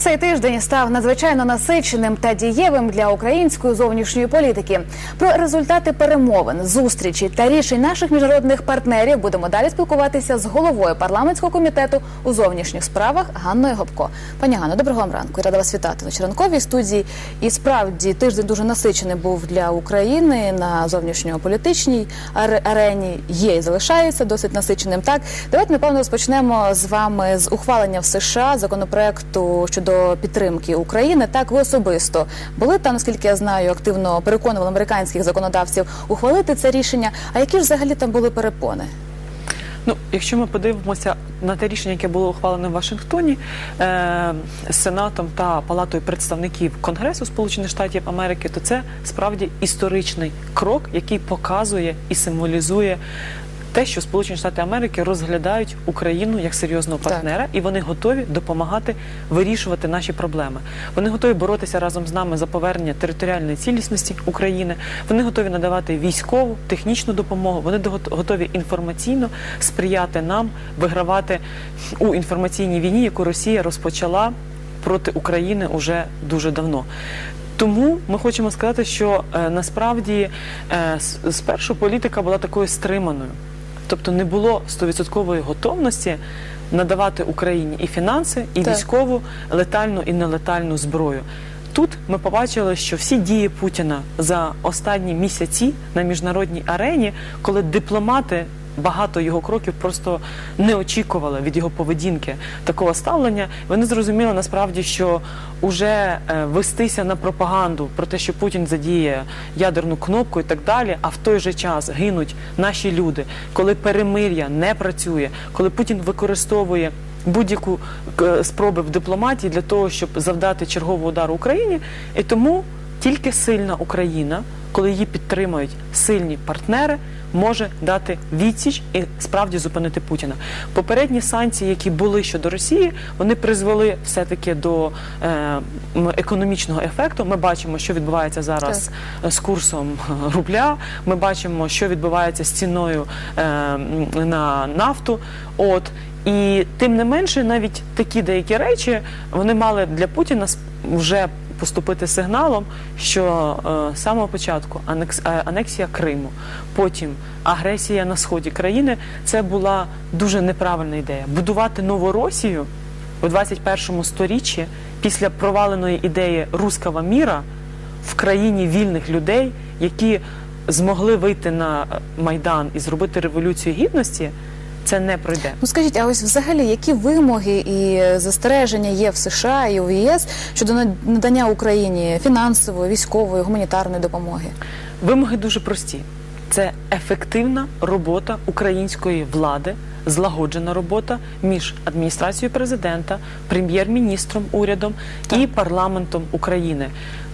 Цей тиждень став надзвичайно насиченим та дієвим для української зовнішньої політики. Про результати перемовин, зустрічі та рішень наших міжнародних партнерів будемо далі спілкуватися з головою парламентського комітету у зовнішніх справах Ганною Гопко. Пані Ганно, доброго вам ранку. Рада вас вітати на Черенковій студії. І справді тиждень дуже насичений був для України на зовнішньополітичній арені. Є і залишається досить насиченим. Так, давайте напевно розпочнемо з вами з ухвалення в США законопроекту щодо підтримки України. Так, ви особисто були там, наскільки я знаю, активно переконували американських законодавців ухвалити це рішення. А які ж взагалі там були перепони? Ну, якщо ми подивимося на те рішення, яке було ухвалене в Вашингтоні е, Сенатом та Палатою представників Конгресу Сполучених Штатів Америки, то це справді історичний крок, який показує і символізує. Те, що Сполучені Штати Америки розглядають Україну як серйозного Так. партнера, і вони готові допомагати вирішувати наші проблеми. Вони готові боротися разом з нами за повернення територіальної цілісності України. Вони готові надавати військову, технічну допомогу. Вони готові інформаційно сприяти нам вигравати у інформаційній війні, яку Росія розпочала проти України уже дуже давно. Тому ми хочемо сказати, що е, насправді е, спершу політика була такою стриманою, тобто не було стовідсоткової готовності надавати Україні і фінанси, і Так. військову летальну і нелетальну зброю. Тут ми побачили, що всі дії Путіна за останні місяці на міжнародній арені, коли дипломати багато його кроків просто не очікували від його поведінки такого ставлення. Вони зрозуміли насправді, що уже е, вестися на пропаганду про те, що Путін задіє ядерну кнопку і так далі, а в той же час гинуть наші люди, коли перемир'я не працює, коли Путін використовує будь-яку е, спроби в дипломатії для того, щоб завдати черговий удар Україні, і тому тільки сильна Україна, коли її підтримують сильні партнери, може дати відсіч і справді зупинити Путіна. Попередні санкції, які були щодо Росії, вони призвели все-таки до е, економічного ефекту. Ми бачимо, що відбувається зараз з курсом рубля. Ми бачимо, що відбувається з ціною е, на нафту. От і тим не менше, навіть такі деякі речі вони мали для Путіна вже поступити сигналом, що е, з самого початку анекс, е, анексія Криму, потім агресія на сході країни це була дуже неправильна ідея. Будувати нову Росію у 21 сторіччі після проваленої ідеї руского міра в країні вільних людей, які змогли вийти на е, майдан і зробити революцію гідності, це не пройде. Ну скажіть, а ось взагалі які вимоги і застереження є в США і у ЄС щодо над- надання Україні фінансової, військової, гуманітарної допомоги? Вимоги дуже прості: це ефективна робота української влади, злагоджена робота між адміністрацією президента, прем'єр-міністром, урядом і парламентом України.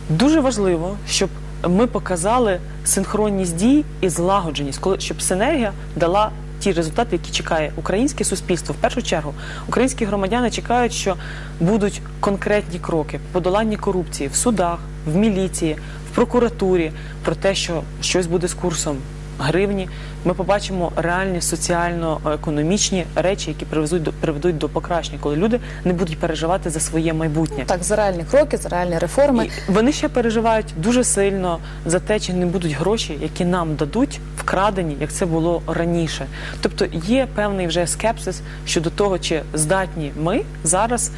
Дуже важливо, щоб ми показали синхронність дій і злагодженість, коли щоб синергія дала. Ті результати, які чекає українське суспільство, в першу чергу українські громадяни чекають, що будуть конкретні кроки подолання корупції в судах, в міліції, в прокуратурі, про те, що щось буде з курсом гривні. Ми побачимо реальні соціально-економічні речі, які привезуть до приведуть до покращення, коли люди не будуть переживати за своє майбутнє. Так, за реальні кроки, за реальні реформи. І вони ще переживають дуже сильно за те, чи не будуть гроші, які нам дадуть, вкрадені, як це було раніше. Тобто є певний вже скепсис щодо того, чи здатні ми зараз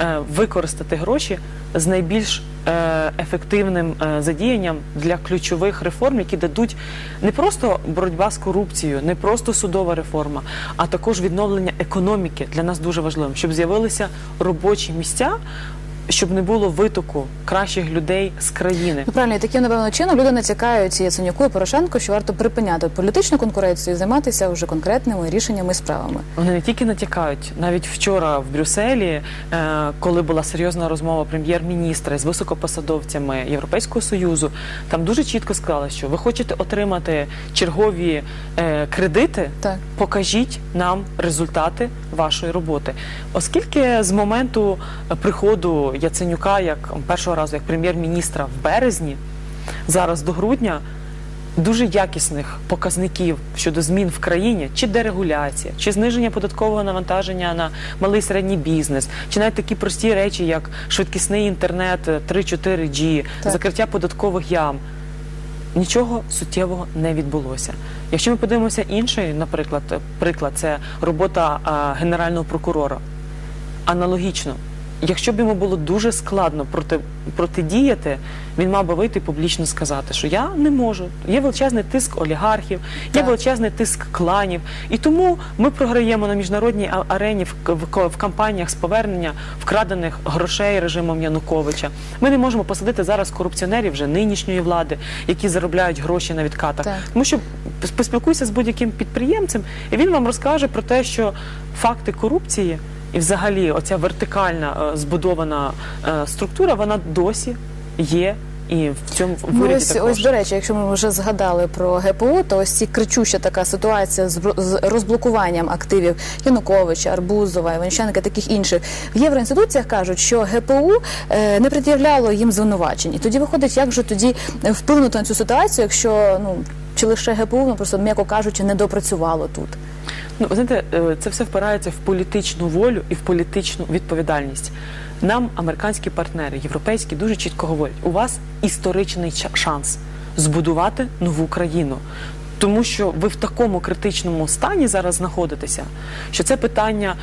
е, використати гроші з найбільш е, ефективним е, задіянням для ключових реформ, які дадуть не просто боротьба з корупцією, не просто судова реформа, а також відновлення економіки для нас дуже важливим, щоб з'явилися робочі місця. Щоб не було витоку кращих людей з країни, Ну, правильно, і таким, напевно, чином люди натякають Яценюку і Порошенку, що варто припиняти політичну конкуренцію і займатися вже конкретними рішеннями і справами. Вони не тільки натякають, навіть вчора в Брюсселі, е, коли була серйозна розмова прем'єр-міністра з високопосадовцями Європейського союзу, там дуже чітко сказали, що ви хочете отримати чергові е, кредити, Так. покажіть нам результати вашої роботи. Оскільки з моменту приходу Яценюка як першого разу як прем'єр-міністра в березні, зараз до грудня. дуже якісних показників щодо змін в країні, чи дерегуляція, чи зниження податкового навантаження на малий і середній бізнес, чи навіть такі прості речі, як швидкісний інтернет 3-4G, Так. закриття податкових ям. Нічого суттєвого не відбулося. Якщо ми подивимося інший, наприклад, приклад, це робота а, генерального прокурора. Аналогічно, якщо б йому було дуже складно проти, протидіяти, він мав би вийти і публічно сказати, що я не можу. Є величезний тиск олігархів, є Так. величезний тиск кланів, і тому ми програємо на міжнародній а- арені в, к- в, ко- в кампаніях з повернення вкрадених грошей режимом Януковича. Ми не можемо посадити зараз корупціонерів вже нинішньої влади, які заробляють гроші на відкатах. Так. Тому що пос- поспілкуйся з будь-яким підприємцем, і він вам розкаже про те, що факти корупції і взагалі оця вертикальна е, збудована е, структура, вона досі є. І в цьому в Ну, ось, також. ось до речі, якщо ми вже згадали про ГПУ, то ось ці кричуща така ситуація з, з розблокуванням активів Януковича, Арбузова, Іванченка, таких інших в євроінституціях кажуть, що ГПУ е, не пред'являло їм звинувачень. І тоді виходить, як же тоді вплинути на цю ситуацію, якщо ну чи лише ГПУ, ну просто м'яко кажучи, не допрацювало тут. Ну, знаєте, е, це все впирається в політичну волю і в політичну відповідальність. Нам американські партнери, європейські, дуже чітко говорять: у вас історичний шанс збудувати нову країну. Тому що ви в такому критичному стані зараз знаходитеся, що це питання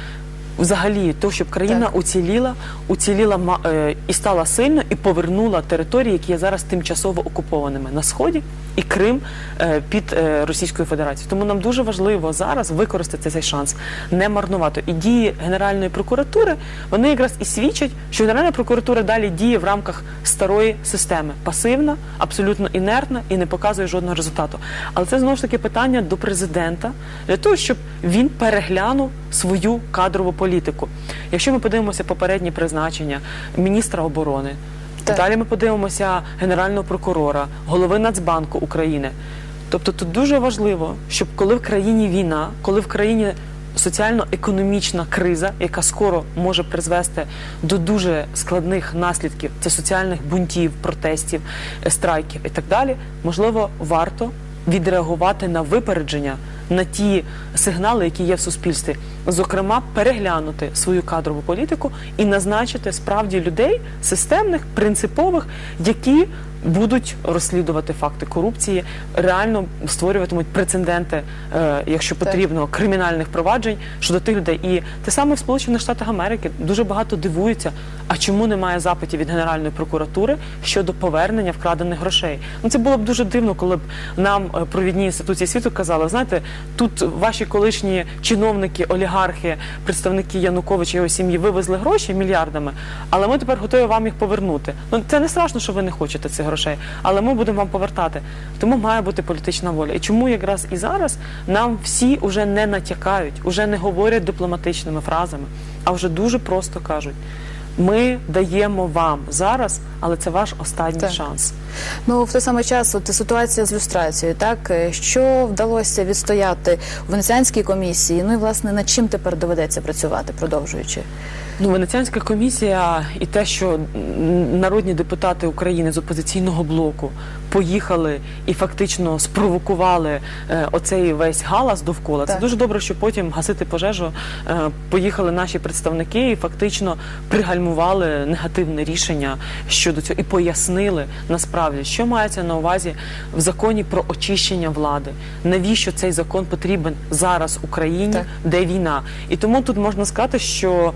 взагалі того, щоб країна Так. уціліла, уціліла е, і стала сильно, і повернула території, які є зараз тимчасово окупованими на сході, і Крим е, під е, Російською Федерацією. Тому нам дуже важливо зараз використати цей шанс, не марнувати. І дії Генеральної прокуратури вони якраз і свідчать, що Генеральна прокуратура далі діє в рамках старої системи, пасивна, абсолютно інертна і не показує жодного результату. Але це знову ж таки питання до президента для того, щоб він переглянув свою кадрову політику. Якщо ми подивимося попередні призначення міністра оборони. Так. Далі ми подивимося генерального прокурора, голови Нацбанку України. Тобто тут дуже важливо, щоб коли в країні війна, коли в країні соціально-економічна криза, яка скоро може призвести до дуже складних наслідків, це соціальних бунтів, протестів, е, страйків і так далі, можливо, варто відреагувати на випередження на ті сигнали, які є в суспільстві, зокрема, переглянути свою кадрову політику і назначити справді людей системних, принципових, які будуть розслідувати факти корупції, реально створюватимуть прецеденти, е, якщо потрібно, кримінальних проваджень щодо тих людей. І те саме в Сполучених Штатах Америки дуже багато дивуються, а чому немає запитів від Генеральної прокуратури щодо повернення вкрадених грошей. Ну це було б дуже дивно, коли б нам е, провідні інституції світу казали, знаєте, тут ваші колишні чиновники, олігархи, представники Януковича і його сім'ї вивезли гроші мільярдами, але ми тепер готові вам їх повернути. Ну це не страшно, що ви не хочете цих грошей, але ми будемо вам повертати. Тому має бути політична воля. І чому якраз і зараз нам всі уже не натякають, уже не говорять дипломатичними фразами, а вже дуже просто кажуть. Ми даємо вам зараз, але це ваш останній Так. шанс. Ну в той самий час, от ситуація з люстрацією, так е, що вдалося відстояти в Венеціанській комісії? Ну і власне над чим тепер доведеться працювати, продовжуючи. Ну, Венеціанська комісія і те, що народні депутати України з опозиційного блоку поїхали і фактично спровокували е, оцей весь галас довкола. Це дуже добре, що потім гасити пожежу е, поїхали наші представники і фактично пригальмували негативне рішення щодо цього і пояснили насправді, що мається на увазі в законі про очищення влади. Навіщо цей закон потрібен зараз Україні, Так. де війна? І тому тут можна сказати, що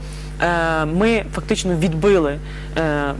ми фактично відбили е,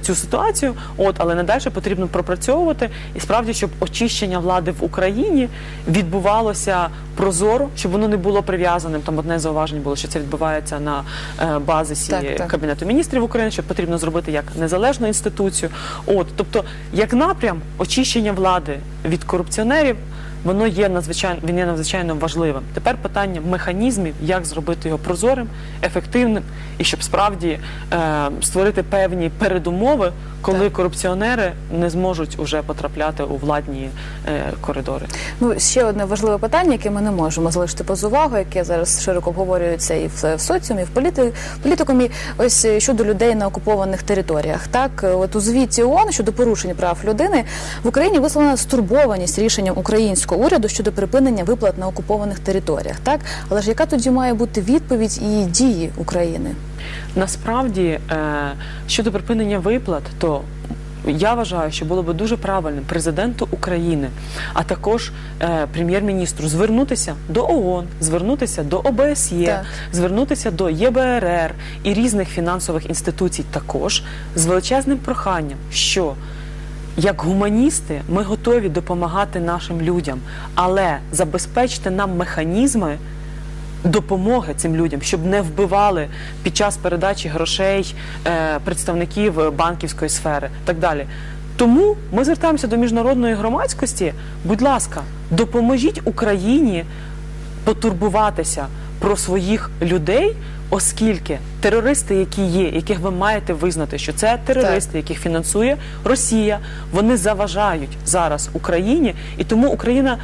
цю ситуацію, от але надалі потрібно пропрацьовувати і справді, щоб очищення влади в Україні відбувалося прозоро, щоб воно не було прив'язаним. Там одне зауваження було, що це відбувається на е, базисі Так, так. Кабінету міністрів України, що потрібно зробити як незалежну інституцію. От, тобто, як напрям очищення влади від корупціонерів воно є надзвичайно він є надзвичайно важливим. Тепер питання механізмів, як зробити його прозорим, ефективним, і щоб справді е, створити певні передумови, коли Так. корупціонери не зможуть уже потрапляти у владні е, коридори. Ну ще одне важливе питання, яке ми не можемо залишити поза увагою, яке зараз широко обговорюється і в, в соціумі, і в політи, політикумі. Ось е, щодо людей на окупованих територіях. Так, е, от у звіті ООН щодо порушень прав людини в Україні висловлена стурбованість рішенням українського уряду щодо припинення виплат на окупованих територіях. Так, але ж яка тоді має бути відповідь і дії України? Насправді, е, щодо припинення виплат, то я вважаю, що було би дуже правильним президенту України, а також е, прем'єр-міністру звернутися до ООН, звернутися до ОБСЄ, Так. звернутися до ЄБРР і різних фінансових інституцій також з величезним проханням, що як гуманісти ми готові допомагати нашим людям, але забезпечте нам механізми допомоги цим людям, щоб не вбивали під час передачі грошей е, представників банківської сфери, так далі. Тому ми звертаємося до міжнародної громадськості. Будь ласка, допоможіть Україні потурбуватися про своїх людей, оскільки терористи, які є, яких ви маєте визнати, що це терористи, яких фінансує Росія, вони заважають зараз Україні, і тому Україна.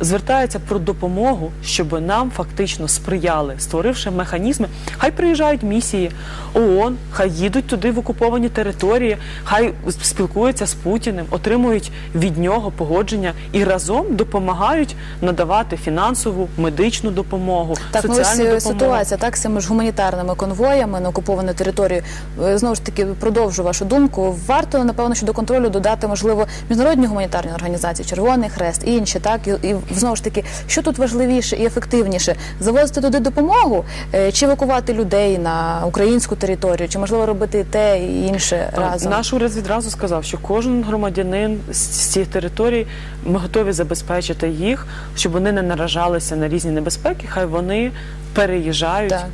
Звертається про допомогу, щоб нам фактично сприяли, створивши механізми. Хай приїжджають місії ООН, хай їдуть туди в окуповані території, хай спілкуються з Путіним, отримують від нього погодження і разом допомагають надавати фінансову, медичну допомогу, Так, ну соціальну ось е, допомогу. ситуація так цими ж гуманітарними конвоями на окуповану територію. Е, Знову ж таки, продовжу вашу думку. Варто напевно, що до контролю додати можливо міжнародні гуманітарні організації, Червоний Хрест, і інші, так і, і знову ж таки, що тут важливіше і ефективніше завозити туди допомогу е, чи евакувати людей на українську територію, чи можливо робити те і інше разом. Наш уряд відразу сказав, що кожен громадянин з цих територій ми готові забезпечити їх, щоб вони не наражалися на різні небезпеки. Хай вони переїжджають Так.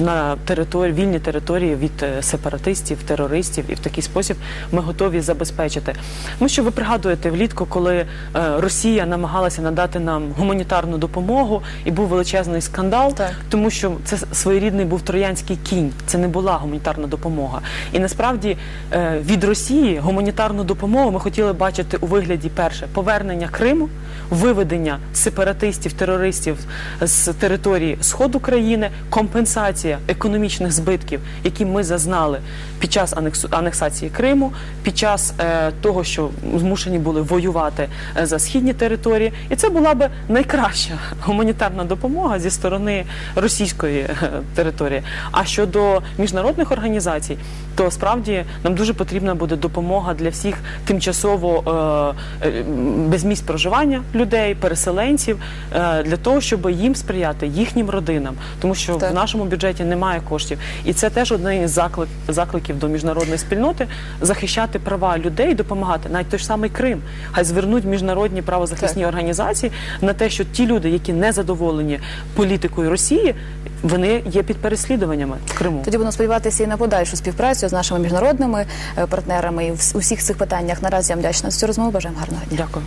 на території вільні території від е, сепаратистів, терористів, і в такий спосіб ми готові забезпечити. Тому що ви пригадуєте влітку, коли е, Росія намагалася надати нам гуманітарну допомогу, і був величезний скандал, Так. тому що це своєрідний був троянський кінь. Це не була гуманітарна допомога. І насправді е, від Росії гуманітарну допомогу ми хотіли бачити у вигляді перше повернення Криму, виведення сепаратистів, терористів з території сходу країни, компенсація економічних збитків, які ми зазнали під час анексації Криму, під час е, того, що змушені були воювати е, за східні території, і це була би найкраща гуманітарна допомога зі сторони російської е, території. А щодо міжнародних організацій, то справді нам дуже потрібна буде допомога для всіх тимчасово е, е, без місць проживання людей, переселенців, е, для того, щоб їм сприяти їхнім родинам, тому що Так. в нашому бюджеті немає коштів, і це теж один із заклик, закликів до міжнародної спільноти захищати права людей, допомагати навіть той ж самий Крим. Хай звернуть міжнародні правозахисні організації на те, що ті люди, які не задоволені політикою Росії, вони є під переслідуваннями в Криму. Тоді будемо сподіватися і на подальшу співпрацю з нашими міжнародними е, партнерами і в усіх цих питаннях. Наразі я вам вдячна за цю розмову. Бажаємо гарного дня. Дякую.